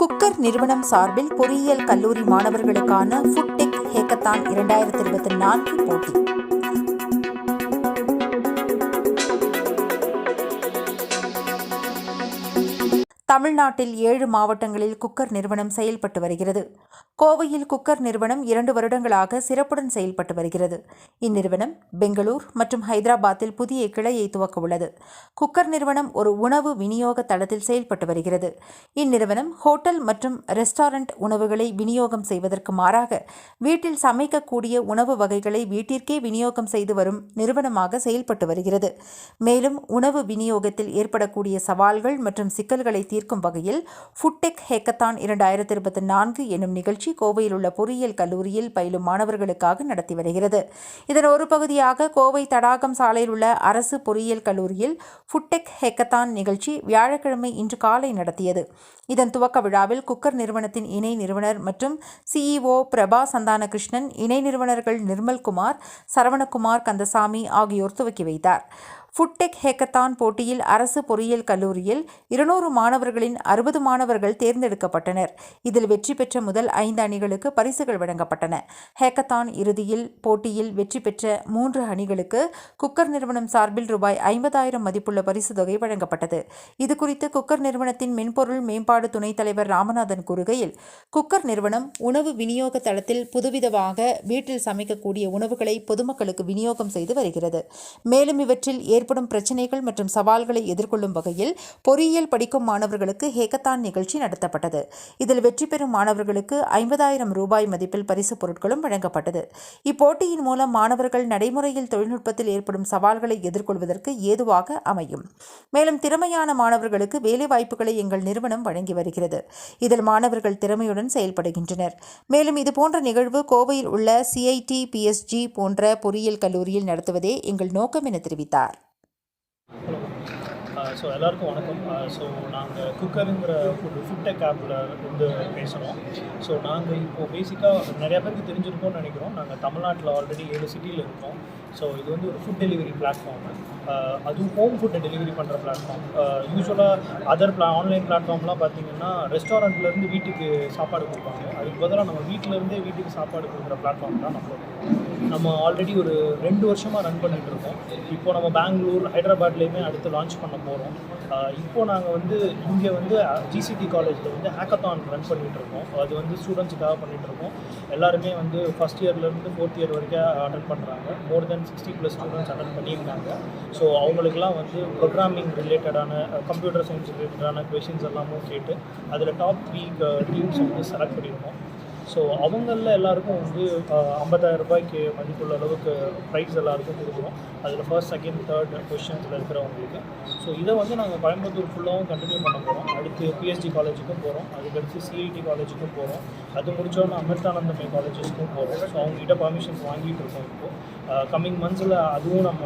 Cooker நிறுவனம் சார்பில் பொறியியல் கல்லூரி மாணவர்களுக்கான ஃபுட்டெக் ஹேக்கத்தான் இரண்டாயிரத்தி இருபத்தி நான்கு போட்டி. தமிழ்நாட்டில் ஏழு மாவட்டங்களில் குக்கர் நிறுவனம் செயல்பட்டு வருகிறது. கோவையில் குக்கர் நிறுவனம் இரண்டு வருடங்களாக சிறப்புடன் செயல்பட்டு வருகிறது. இந்நிறுவனம் பெங்களூர் மற்றும் ஹைதராபாத்தில் புதிய கிளையை துவக்க உள்ளது குக்கர் நிறுவனம் ஒரு உணவு விநியோக தளத்தில் செயல்பட்டு வருகிறது. இந்நிறுவனம் ஹோட்டல் மற்றும் ரெஸ்டாரண்ட் உணவுகளை விநியோகம் செய்வதற்கு மாறாக வீட்டில் சமைக்கக்கூடிய உணவு வகைகளை வீட்டிற்கே விநியோகம் செய்து வரும் நிறுவனமாக செயல்பட்டு வருகிறது. மேலும் உணவு விநியோகத்தில் ஏற்படக்கூடிய சவால்கள் மற்றும் சிக்கல்களை தீர்க்கும் வகையில் ஃபுட்டெக் ஹேக்கத்தான் இரண்டாயிரத்தி இருபத்தி நான்கு எனும் நிகழ்ச்சி கோவையில் உள்ள பொறியியல் கல்லூரியில் பயிலும் மாணவர்களுக்காக நடத்தி வருகிறது. இதன் ஒரு பகுதியாக கோவை தடாகம் சாலையில் உள்ள அரசு பொறியியல் கல்லூரியில் ஃபுட்டெக் ஹெக்கத்தான் நிகழ்ச்சி வியாழக்கிழமை இன்று காலை நடத்தியது. இதன் துவக்க விழாவில் குக்கர் நிறுவனத்தின் இணை நிறுவனர் மற்றும் சிஇஓ பிரபா சந்தானகிருஷ்ணன் இணை நிறுவனர்கள் நிர்மல்குமார் சரவணகுமார் கந்தசாமி ஆகியோர் துவக்கி வைத்தார். ஃபுட்டெக் ஹேக்கத்தான் போட்டியில் அரசு பொறியியல் கல்லூரியில் இருநூறு மாணவர்களின் அறுபது மாணவர்கள் தேர்ந்தெடுக்கப்பட்டனர். இதில் வெற்றி பெற்ற முதல் ஐந்து அணிகளுக்கு பரிசுகள் வழங்கப்பட்டன. ஹேக்கத்தான் இறுதியில் போட்டியில் வெற்றி பெற்ற மூன்று அணிகளுக்கு குக்கர் நிறுவனம் சார்பில் ரூபாய் ஐம்பதாயிரம் மதிப்புள்ள பரிசு தொகை வழங்கப்பட்டது இதுகுறித்து குக்கர் நிறுவனத்தின் மென்பொருள் மேம்பாடு துணைத் தலைவர் ராமநாதன் கூறுகையில் குக்கர் நிறுவனம் உணவு விநியோக தளத்தில் புதுவிதமாக வீட்டில் சமைக்கக்கூடிய உணவுகளை பொதுமக்களுக்கு விநியோகம் செய்து வருகிறது. மேலும் இவற்றில் ஏற்படும் பிரச்சினைகள் மற்றும் சவால்களை எதிர்கொள்ளும் வகையில் பொறியியல் படிக்கும் மாணவர்களுக்கு ஹேக்கத்தான் நிகழ்ச்சி நடத்தப்பட்டது. இதில் வெற்றி பெறும் மாணவர்களுக்கு ஐம்பதாயிரம் ரூபாய் மதிப்பில் பரிசு பொருட்களும் வழங்கப்பட்டது. இப்போட்டியின் மூலம் மாணவர்கள் நடைமுறையில் தொழில்நுட்பத்தில் ஏற்படும் சவால்களை எதிர்கொள்வதற்கு ஏதுவாக அமையும். மேலும் திறமையான மாணவர்களுக்கு வேலைவாய்ப்புகளை எங்கள் நிறுவனம் வழங்கி வருகிறது. இதில் மாணவர்கள் திறமையுடன் செயல்படுகின்றனர். மேலும் இதுபோன்ற நிகழ்வு கோவையில் உள்ள சிஐடி பிஎஸ்ஜி போன்ற பொறியியல் கல்லூரியில் நடத்துவதே எங்கள் நோக்கம் என தெரிவித்தார். ஸோ எல்லாருக்கும் வணக்கம். ஸோ நாங்கள் குக்கருங்கிற ஃபுட் ஃபுட்டெக் ஆப்பில் வந்து பேசுகிறோம் ஸோ நாங்கள் இப்போது பேசிக்காக நிறையா பேருக்கு தெரிஞ்சிருக்கோம்னு நினைக்கிறோம். நாங்கள் தமிழ்நாட்டில் ஆல்ரெடி ஏழு சிட்டியில் இருக்கோம். ஸோ இது வந்து ஒரு ஃபுட் டெலிவரி பிளாட்ஃபார்ம் அதுவும் ஹோம் ஃபுட்டை டெலிவரி பண்ணுற பிளாட்ஃபார்ம் யூஸ்வலாக அதர் பிளா ஆன்லைன் பிளாட்ஃபார்ம்லாம் பார்த்தீங்கன்னா ரெஸ்டாரண்ட்லேருந்து வீட்டுக்கு சாப்பாடு கொடுப்பாங்க. அதுக்கு பதிலாக நம்ம வீட்டிலேருந்தே வீட்டுக்கு சாப்பாடு கொடுக்குற பிளாட்ஃபார்ம் தான் நம்ம நம்ம ஆல்ரெடி ஒரு ரெண்டு வருஷமாக ரன் பண்ணிட்டு இருக்கோம். இப்போ நம்ம பெங்களூர் ஹைதராபாத்லேயுமே அடுத்து லான்ச் பண்ண போகிறோம் இப்போ நாங்கள் வந்து இங்கே வந்து ஜிசிடி காலேஜில் வந்து ஹேக்கத்தான் ரன் பண்ணிகிட்டு இருக்கோம். அது வந்து ஸ்டூடெண்ட்ஸுக்காக பண்ணிகிட்டு இருக்கோம். எல்லாருமே வந்து ஃபஸ்ட் இயர்லேருந்து ஃபோர்த் இயர் வரைக்கும் அட்டன் பண்ணுறாங்க more than sixty plus students attend பண்ணியிருக்காங்க ஸோ அவங்களுக்குலாம் வந்து ப்ரோக்ராமிங் ரிலேட்டடான கம்ப்யூட்டர் சயின்ஸ் ரிலேட்டடான கொஷின்ஸ் எல்லாமும் கேட்டு அதில் டாப் த்ரீ டீம்ஸ் வந்து செலக்ட் பண்ணியிருக்கோம். ஸோ அவங்களில் எல்லாருக்கும் வந்து ஐம்பதாயிரம் ரூபாய்க்கு மதிப்புள்ள அளவுக்கு ப்ரைஸ் எல்லாருக்கும் கொடுக்குறோம். அதில் ஃபர்ஸ்ட் செகண்ட் தேர்ட் பொசிஷன்ஸில் இருக்கிறவங்களுக்கு. ஸோ இதை வந்து நாங்கள் கோயம்புத்தூர் ஃபுல்லாகவும் கண்டினியூ பண்ண போகிறோம் அடுத்து பிஎஸ்டி காலேஜுக்கும் போகிறோம் அதுக்கடுத்து சிஐடி காலேஜுக்கும் போகிறோம் அது முடிச்சோன்னா அமிர்தானந்தமே காலேஜஸ்க்கும் போகிறோம் ஸோ அவங்ககிட்ட பர்மிஷன்ஸ் வாங்கிட்டு இருக்கோம் இப்போது கம்மிங் மந்த்ஸில் அதுவும் நம்ம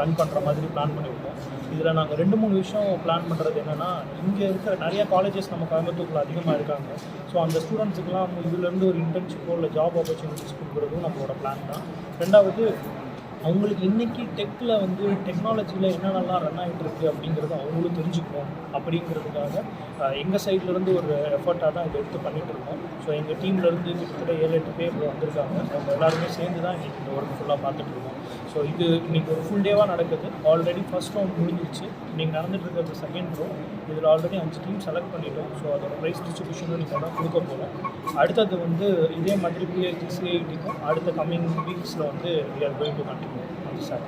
ரன் பண்ணுற மாதிரி பிளான் பண்ணியிருக்கோம் இதில் நாங்கள் ரெண்டு மூணு விஷயம் பிளான் பண்ணுறது என்னென்னா இங்கே இருக்கிற நிறைய காலேஜஸ் நம்ம கோயம்புத்தூரில் அதிகமாக இருக்காங்க. ஸோ அந்த ஸ்டூடெண்ட்ஸுக்கெலாம் வந்து ஒரு இன்டர்ன்ஷிப்போ இல்லை ஜாப் ஆப்பர்ச்சுனிட்டிஸ் கொடுக்குறதும் நம்மளோட பிளான் தான். ரெண்டாவது அவங்களுக்கு இன்றைக்கி டெக்கில் வந்து டெக்னாலஜியில் என்னென்னலாம் ரன் ஆகிட்டு இருக்குது அப்படிங்கிறத அவங்களும் தெரிஞ்சுக்கணும் அப்படிங்கிறதுக்காக எங்கள் சைட்லேருந்து ஒரு எஃபர்ட்டாக தான் இதை எடுத்து பண்ணிகிட்டு இருக்கோம். ஸோ எங்கள் டீம்லேருந்து கிட்டத்தட்ட ஏழு எட்டு பேர் வந்திருக்காங்க. அவங்க எல்லாருமே சேர்ந்து தான் இன்றைக்கி இந்த ஒர்க் ஃபுல்லாக பார்த்துட்டு இருக்கோம். ஸோ இது இன்றைக்கி ஒரு ஃபுல் டேவாக நடக்குது. ஆல்ரெடி ஃபர்ஸ்ட் ரவுண்ட் முடிஞ்சிருச்சு. இன்றைக்கி நடந்துட்டு இருக்கிறது செகண்ட் ரவுண்ட் இதில் ஆல்ரெடி அஞ்சு டீம் செலக்ட் பண்ணிட்டோம். ஸோ அதோட ப்ரைஸ் டிஸ்ட்ரிபியூஷனும் நீங்கள் தான் கொடுக்க போகிறோம் அடுத்தது வந்து இதே மாதிரி பிஐடி சிஐடிக்கும் அடுத்த கம்மிங் வீக்ஸில் வந்து we are going to continue அந்த சார்